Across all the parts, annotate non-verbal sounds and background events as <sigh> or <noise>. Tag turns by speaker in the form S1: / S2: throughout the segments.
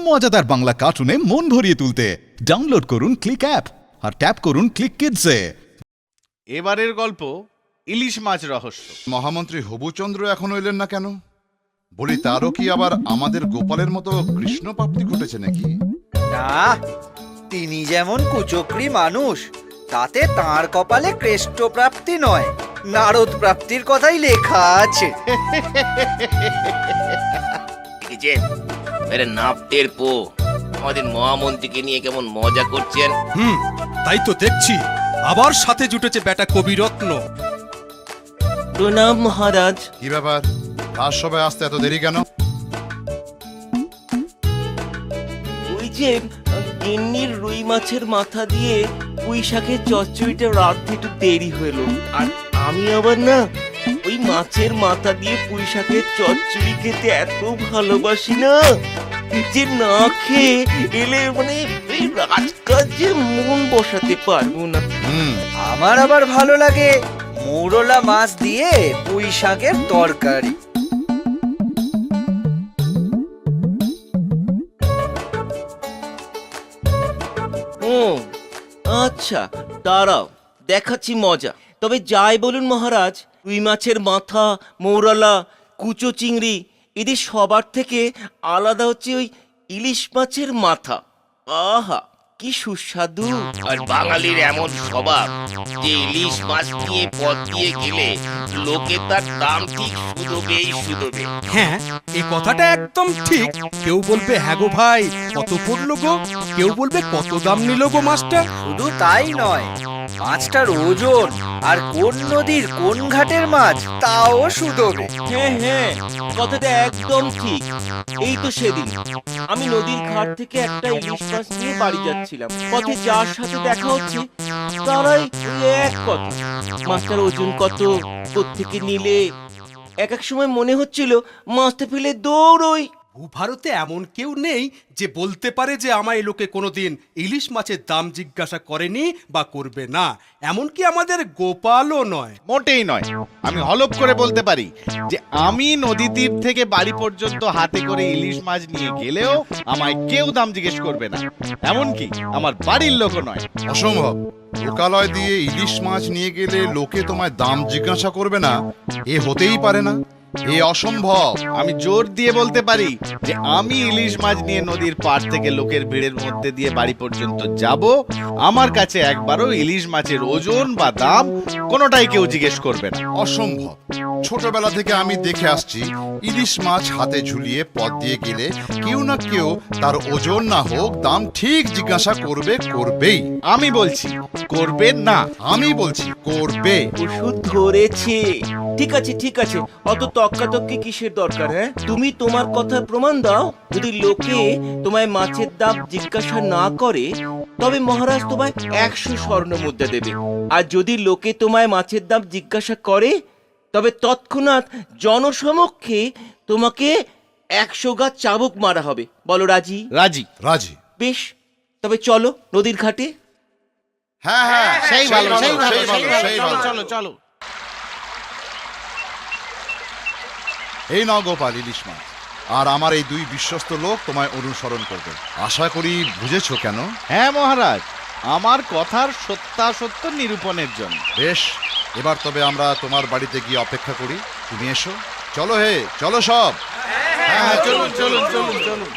S1: মজাদার বাংলা কার্টুনে মন ভরিয়ে তুলতে। ডাউনলোড করুন ক্লিক অ্যাপ আর ট্যাপ করুন ক্লিক কিডসে।
S2: এবারের গল্প ইলিশ মাছ রহস্য।
S3: মহামন্ত্রী হবুচন্দ্র এখনও এলেন না কেন? বলি তারও কি আবার আমাদের গোপালের মতো কৃষ্ণ প্রাপ্তি ঘটেছে নাকি?
S4: না তিনি যেমন কুচক্রি মানুষ তাতে তার কপালে ক্রেষ্ট প্রাপ্তি নয় নারদ প্রাপ্তির কথাই লেখা আছে।
S5: এরা নাপটের পো। আমাদের মহামন্ত্রীকে নিয়ে কেমন মজা করছেন?
S6: হুম তাই তো দেখছি। আবার সাথে জুটেছে বেটা কবিরত্ন।
S5: প্রণাম মহারাজ।
S3: কি ব্যাপার? রাজসভায় আসতে এত দেরি কেন?
S5: ওই যে গিন্নির রুই মাছের মাথা দিয়ে পুঁই শাকের চচ্চড়িটা রাখতে একটু দেরি হলো। আর আমি আবার না মাছের মাথা দিয়ে পুঁই শাকের চচ্চড়ি খেতে এত ভালোবাসি না। যে না খেয়ে এলে মানে এই রাজকাজে মন বসাতে পারব না।
S4: আমার আবার ভালো লাগে মৌরলা মাছ দিয়ে পুঁই শাকের তরকারি।
S5: ও আচ্ছা দাঁড়াও দেখাচ্ছি মজা। তবে যাই বলুন মহারাজ রুই মাছের মাথা মৌরালা কুচো চিংড়ি এদের সবার থেকে আলাদা হচ্ছে ওই ইলিশ মাছের মাথা। আহা কি সুস্বাদু। আর বাঙালির এমন স্বভাব যে ইলিশ মাছ নিয়ে পথ দিয়ে গেলে লোকে তার দাম ঠিক শুধবেই শুধবে।
S6: হ্যাঁ এই কথাটা একদম ঠিক। কেউ বলবে হ্যাঁ গো ভাই কত পড়ল গো? কেউ বলবে কত দাম নিল গো মাছটা?
S4: শুধু তাই নয় মাছটার ওজন আর কোন নদীর কোন ঘাটের মাছ, তাও শুধবে
S5: হ্যাঁ হ্যাঁ কথাটা একদম ঠিক। এই তো সেদিন। আমি নদীর ঘাট থেকে একটা ইলিশ মাছ নিয়ে বাড়ি যাচ্ছিলাম। পথে যার সাথে দেখা হচ্ছে, তারাই এক কথা। মাছটার ওজন কত থেকে নিলে? এক এক সময় মনে হচ্ছিল মাছটা ফেলে দৌড়ই
S6: ভারতে এমন কেউ নেই যে বলতে পারে যে আমায় লোকে কোনোদিন ইলিশ মাছের দাম জিজ্ঞাসা করেনি বা করবে না। এমনকি আমাদের গোপালও নয়।
S2: মোটেই নয়। আমি হলপ করে বলতে পারি যে আমি নদী তীর থেকে বাড়ি পর্যন্ত হাতে করে ইলিশ মাছ নিয়ে গেলেও আমায় কেউ দাম জিজ্ঞেস করবে না। এমনকি আমার বাড়ির লোকও নয়।
S3: অসম্ভব। লোকালয় দিয়ে ইলিশ মাছ নিয়ে গেলে লোকে তোমায় দাম জিজ্ঞাসা করবে না? এ হতেই পারে না। এ অসম্ভব।
S2: আমি জোর দিয়ে বলতে পারি যে আমি ইলিশ মাছ নিয়ে নদীর পাড় থেকে লোকের ভিড়ের মধ্যে দিয়ে বাড়ি পর্যন্ত যাব। আমার কাছে একবারও ইলিশ মাছের ওজন বা দাম কোনোটাই কেউ জিজ্ঞেস করবে না।
S3: অসম্ভব। ছোটবেলা থেকে আমি দেখে আসছি, ইলিশ মাছ হাতে ঝুলিয়ে পথ দিয়ে গেলে কেউ না কেউ তার ওজন না হোক, দাম ঠিক জিজ্ঞাসা করবে, করবেই।
S2: আমি বলছি, করবে না,
S3: আমি বলছি, করবে।
S5: ওষুধ ধরেছে। ঠিক আছে ঠিক আছে। অত তক্কাতক্কি কিসের দরকার হ্যাঁ? তুমি তোমার কথার প্রমাণ দাও। যদি লোকে তোমায় মাছের দাম জিজ্ঞাসা না করে, তবে মহারাজ তোমায় একশো স্বর্ণ মুদ্রা দেবে। আর যদি লোকে তোমায় মাছের দাম জিজ্ঞাসা করে তবে তৎক্ষণাৎ জনসমক্ষে তোমাকে একশো গাছ চাবুক মারা হবে। বলো রাজি?
S2: রাজি।
S3: রাজি।
S5: বেশ তবে চলো নদীর ঘাটে।
S3: হ্যাঁ হ্যাঁ
S2: সেই ভালো সেই ভালো
S3: সেই ভালো সেই ভালো।
S2: চলো চলো।
S3: এই নাও গোপাল ইলিশ মাছ। আর আমার এই দুই বিশ্বস্ত লোক তোমায় অনুসরণ করবে। আশা করি বুঝেছ কেন?
S2: হ্যাঁ মহারাজ। আমার কথার সত্যাসত্য নিরূপণের জন্য।
S3: বেশ এবার তবে আমরা তোমার বাড়িতে গিয়ে অপেক্ষা করি। তুমি এসো। চলো হে চলো সব।
S2: হ্যাঁ চলুন চলুন চলুন চলুন।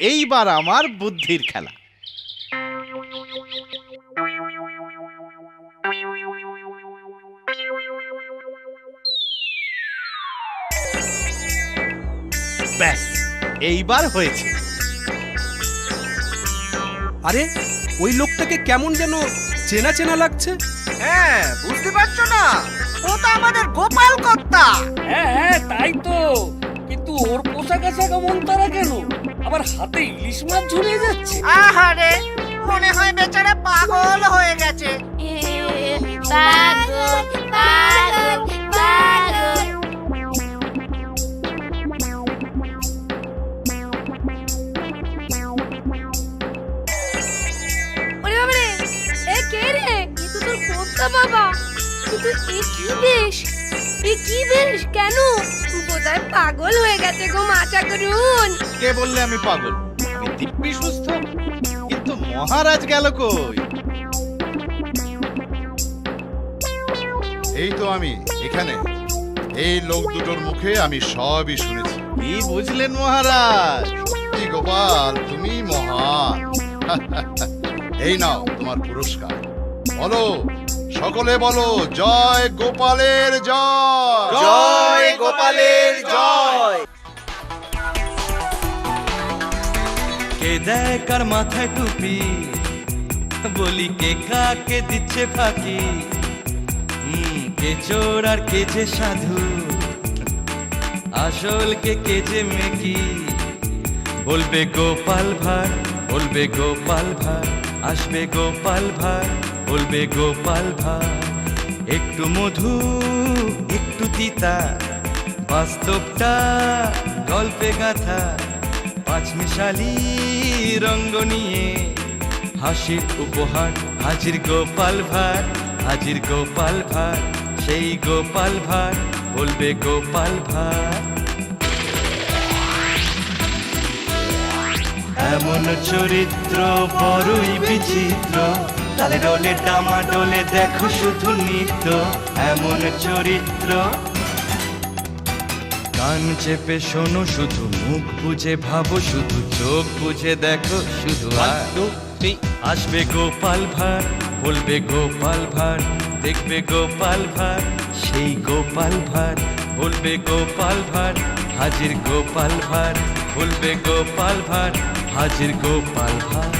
S2: এইবার আমার বুদ্ধির খেলা। ব্যাস এইবার হয়েছে।
S6: আরে ওই লোকটাকে কেমন যেন চেনা চেনা লাগছে।
S4: হ্যাঁ বুঝতে পারছ না? ও তো আমাদের গোপাল কর্তা।
S7: হ্যাঁ হ্যাঁ তাই তো। কিন্তু ওর পোশাক আশাক এমন তারা কেন? আবার হাতে ইলিশ মাছ ঝুলিয়ে যাচ্ছে।
S8: আহারে মনে হয় বেচারা পাগল
S9: এ কে রে এ তো বাবা, কিন্তু এ কি বেশ? এ কি বেশ কেন? বোধহয় পাগল হয়ে গেছে গো মাচা করুন
S2: কে বললে আমি পাগল? দিব্যি সুস্থ। কিন্তু মহারাজ গেল কই?
S3: এই তো আমি, এখানে। এই লোক দুটোর মুখে আমি সবই শুনেছি।
S2: কি বুঝলেন মহারাজ?
S3: কি গোপাল, তুমি মহান। <laughs> এই নাও তোমার পুরস্কার। বলো সকলে বলো জয় গোপালের জয়।
S4: জয় গোপালের জয়।
S10: কে দেয় কার মাথায় টুপি? বলি কে কাকে দিচ্ছে ফাঁকি? কে চোর আর কে যে সাধু? আসল কে কে যে মেকি? বলবে গোপাল ভার বলবে গোপাল ভার আসবে গোপাল ভার বলবে, গোপাল ভার একটু মধু, একটু তিতা, বাস্তবটা গল্পে গাথা, পাঁচমিশালি রঙ্গ নিয়ে হাসির উপহার। হাজির গোপাল ভার হাজির গোপাল ভার সেই গোপাল ভার বলবে, গোপাল ভার এমন চরিত্র বড়ই বিচিত্র। তালে ডোলে ডামা ডোলে দেখো শুধু নৃত্য এমন চরিত্র। কান চেপে শোনো শুধু মুখ বুঝে ভাবো শুধু চোখ বুঝে দেখো শুধু আসবে গোপাল ভার বলবে গোপাল ভার দেখবে গোপাল ভার সেই গোপাল ভার বলবে গোপাল ভার হাজির গোপাল ভার বলবে গোপাল ভার হাজির গোপাল ভার